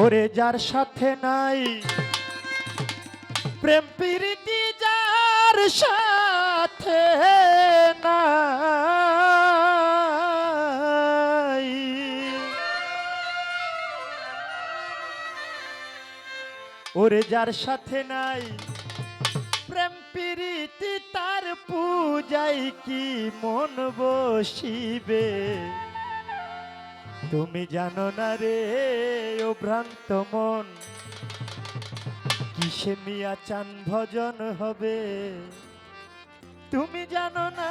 ওরে যার সাথে নাই, প্রেম প্রীতি যার সাথে নাই। ওরে যার সাথে নাই, প্রেম প্রীতি তার পূজাই কি মন বসিবে? তুমি জানো না রে, ও ভ্রান্ত মন। কিসে মিয়া চান ভজন হবে? তুমি জানো না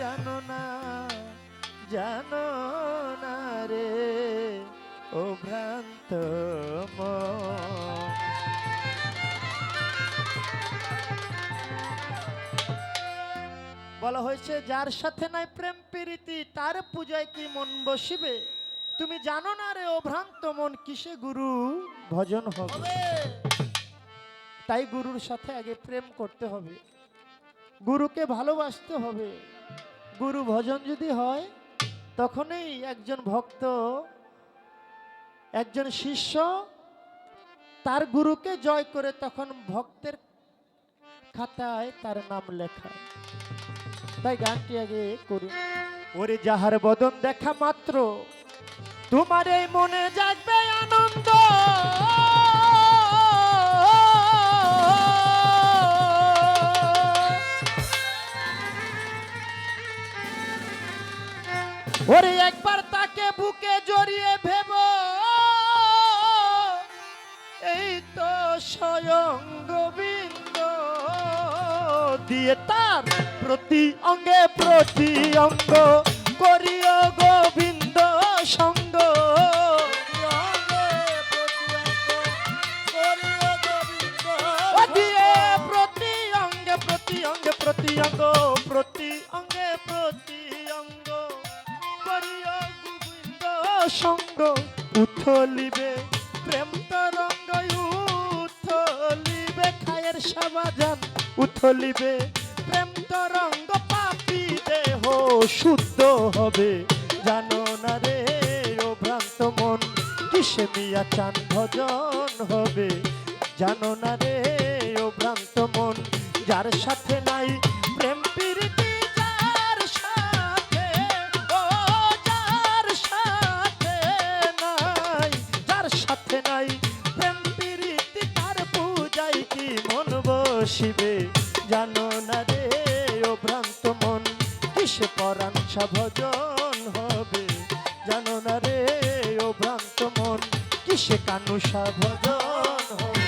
জানো না জানো না রে, ও ভ্রান্ত মন। বলা হয়েছে যার সাথে নাই প্রেম প্রীতি তার পূজায় কি মন বসিবে? তুমি জানো না রে ও ভ্রান্ত মন কিসে গুরু ভজন হবে? তাই গুরুর সাথে আগে প্রেম করতে হবে। গুরুকে ভালোবাসতে হবে। গুরু ভজন যদি হয় তখনই একজন ভক্ত একজন শিষ্য তার গুরুকে জয় করে তখন ভক্তের খাতায় তার নাম লেখা তাই গানটি আগে করি ওরে যাহার বদন দেখা মাত্র, তোমার এই মনে জাগবে আনন্দ। ওরে একবার তাকে বুকে জড়িয়ে ভেব, এই তো স্বয়ং গোবিন্দ। দিয়ে তার প্রতি অঙ্গে প্রতি অঙ্গ করিও গোবিন্দ সঙ্গ। প্রতি প্রেম তরঙ্গ উথলিবে খায়ের সাবাজান উথলিবে শুদ্ধ হবে। জানো না রে, ও ভ্রান্ত মন, কিসে মিয়া চান ভজন হবে? জানো না রে, ও ভ্রান্ত মন, যার সাথে নাই প্রেম সাথে নাই সাথে প্রেম তার পূজাই কি মন বসিবে? ভজন হবে। জানো না রে, ও ভ্রান্ত মন, কিসে কানুষা ভজন হবে?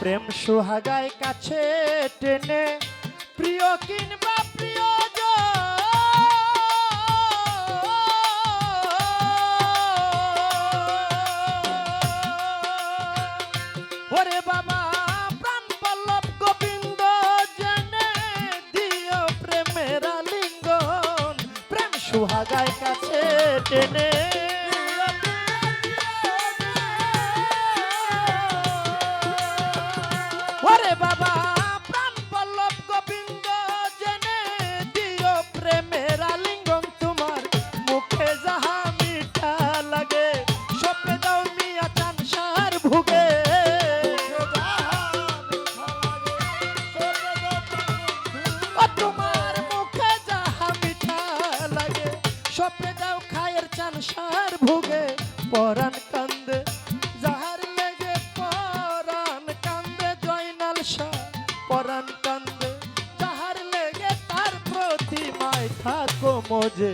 প্রেম সুহাগায় কাছে টেনে, প্রিয় কিংবা টেনে শাহ পরাণ কান্দে। যাহার লেগে তার প্রতিমায় থাকো মজে।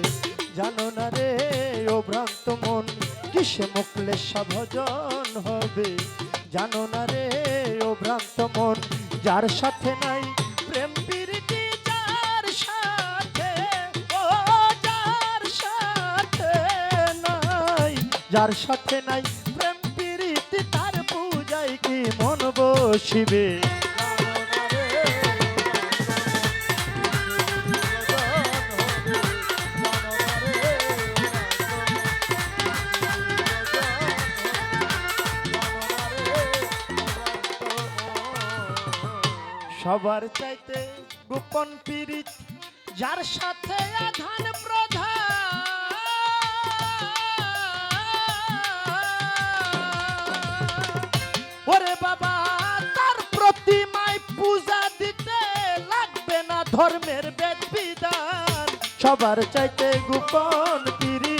জানো না রে, ও ভ্রান্ত মন, কিসে মুকলেশা ভজন হবে? জানো না রে, ও ভ্রান্ত মন, যার সাথে নাই প্রেম প্রীতি যার সাথে, ও যার সাথে নাই। যার সাথে নাই প্রেম প্রীতি তার পূজায় কি মন বসিবে? সবার চাইতে গোপন পীড়িত, যার সাথে আধান প্রধান। ওরে বাবা, তার প্রতিমায় পূজা দিতে লাগবে না ধর্মের বেদ বিধান। সবার চাইতে গোপন পিরি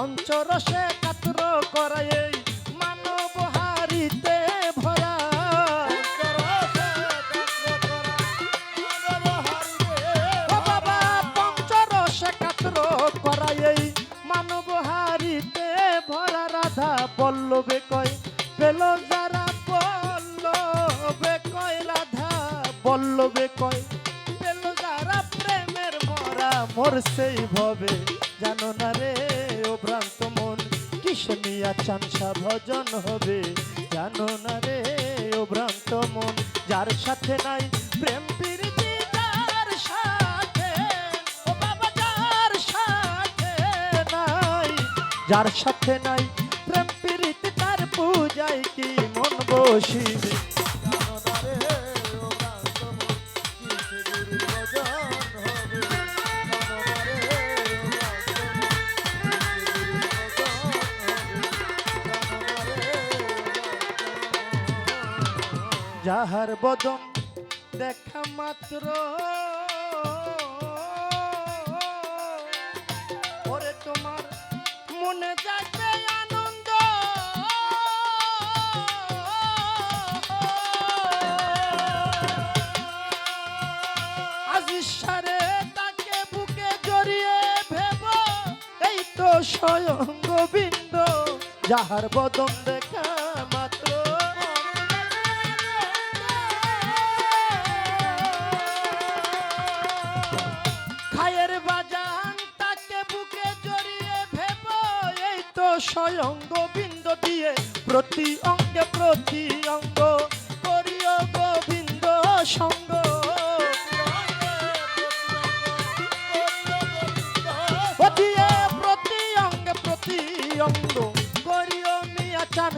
পঞ্চরসে কাতর এই মানব হারিতে ভরা। বাবা পঞ্চরসে কাতর এই মানব হারিতে ভরা। রাধা বল্লবে কয়, পেল যারা বল্লবে কয়, রাধা বল্লবে কয়। সেই ভবে, জানো না রে, ও ভ্রান্ত মন কিসমিয়া চানসা ভজন হবে। জানো না রে, ও ভ্রান্ত মন, যার সাথে নাই প্রেম যার সাথে সাথে নাই। যার সাথে নাই প্রেম প্রীতি, তার পূজায় কি মন বসিবে? যাহার বদন দেখা মাত্র। ওরে তোমার মনে যাবে আনন্দ। আজিজ সারে তাকে বুকে জড়িয়ে ভেব, এই তো স্বয়ং গোবিন্দ, যাহার বদন দেখা স্বয়ং গোবিন্দ দিয়ে প্রতি অঙ্গে, প্রতি অঙ্গ করিও গোবিন্দ সঙ্গ। প্রতি অঙ্গে, প্রতি অঙ্গ করিও মিয়া চান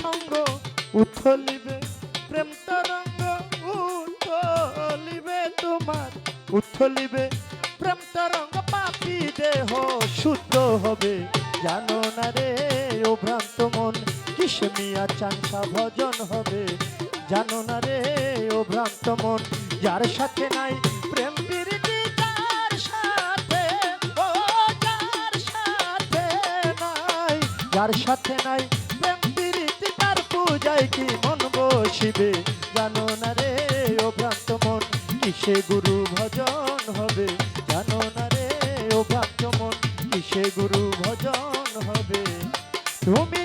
সঙ্গ উথলিবে প্রেম তরঙ্গ, উথলিবে তোমার। উথলিবে প্রেম তরঙ্গ, পাপি দেহ শুদ্ধ হবে। জানো না রে, ও ভ্রান্ত মন, কিসে মিয়া ভজন হবে? জানো না রে, ও ভ্রান্ত মন, যার সাথে নাই প্রেম যার সাথে নাই। যার সাথে নাই প্রেম প্রীতি, তার পূজায় কি মন বসিবে? জানো না রে, ও ভ্রান্ত মন, কিসে গুরু ভজন হবে? জানো না রে, ও ভ্রান্ত সে গুরু ভজন হবে। তুমি